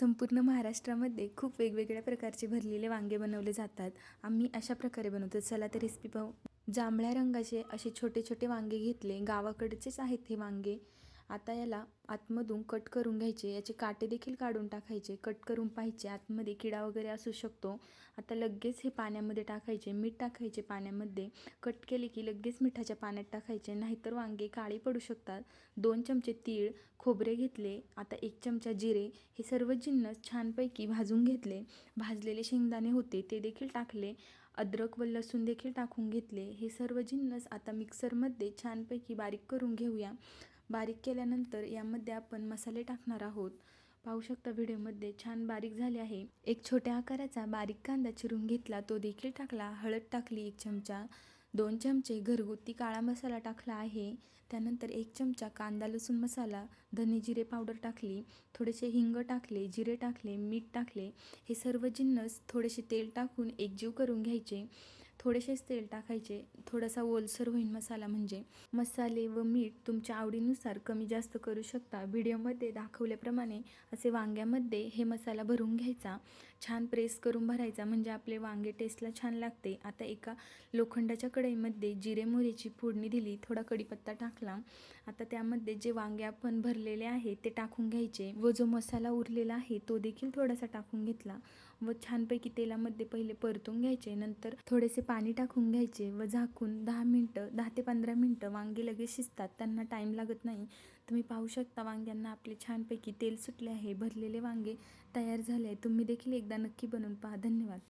संपूर्ण महाराष्ट्रामध्ये खूप वेगवेगळ्या प्रकारचे भरलेले वांगे बनवले जातात. आम्ही अशा प्रकारे बनवतो. चला तर रेसिपी पाहू. जांभळ्या रंगाचे असे छोटे छोटे वांगे घेतले. गावाकडचेच आहेत हे वांगे. आता याला आतमधून कट करून घ्यायचे. याचे काटे देखील काढून टाकायचे. कट करून पाहिजे आतमध्ये किडा वगैरे असू शकतो. आता लगेच हे पाण्यामध्ये टाकायचे. मीठ टाकायचे पाण्यामध्ये. कट केले की लगेच मिठाच्या पाण्यात टाकायचे. नाहीतर वांगे काळी पडू शकतात. दोन चमचे तीळ खोबरे घेतले. आता एक चमचा जिरे. हे सर्व जिन्नस छानपैकी भाजून घेतले. भाजलेले शेंगदाणे होते. ते देखील टाकले. अद्रक व लसूण देखील टाकून घेतले. हे सर्व जिन्नस आता मिक्सरमध्ये छानपैकी बारीक करून घेऊया. बारीक केल्यानंतर यामध्ये आपण मसाले टाकणार आहोत. पाहू शकता व्हिडिओमध्ये छान बारीक झाले आहे. एक छोट्या आकाराचा बारीक कांदा चिरून घेतला तो देखील टाकला. हळद टाकली एक चमचा दोन चमचे घरगुती काळा मसाला टाकला आहे. त्यानंतर एक चमचा कांदा लसूण मसाला धने जिरे पावडर टाकली थोडेसे हिंग टाकले जिरे टाकले मीठ टाकले. हे सर्व जिन्नस थोडेसे तेल टाकून एकजीव करून घ्यायचे. थोडेसेच तेल टाकायचे थोडासा ओलसर होईल मसाला म्हणजे. मसाले व मीठ तुमच्या आवडीनुसार कमी जास्त करू शकता. व्हिडिओमध्ये दाखवल्याप्रमाणे असे वांग्यामध्ये हे मसाला भरून घ्यायचा. छान प्रेस करून भरायचा म्हणजे आपले वांगे टेस्टला छान लागते. आता एका लोखंडाच्या कढईमध्ये जिरे मोहरीची फोडणी दिली थोडा कढीपत्ता टाकला. आता त्यामध्ये जे वांगे आपण भरलेले आहे ते टाकून घ्यायचे व जो मसाला उरलेला आहे तो देखील थोडासा टाकून घेतला व छानपैकी तेलामध्ये पहिले परतून घ्यायचे. नंतर थोडेसे पाणी टाकून घ्यायचे व झाकून दहा मिनटं दहा ते पंधरा मिनटं वांगे लगेच शिजतात. त्यांना टाईम लागत नाही. तुम्ही पाहू शकता वांग्यांना आपले छानपैकी तेल सुटले आहे. भरलेले वांगे तयार झाले आहे तुम्ही देखील एकदा नक्की बनवून पहा. धन्यवाद.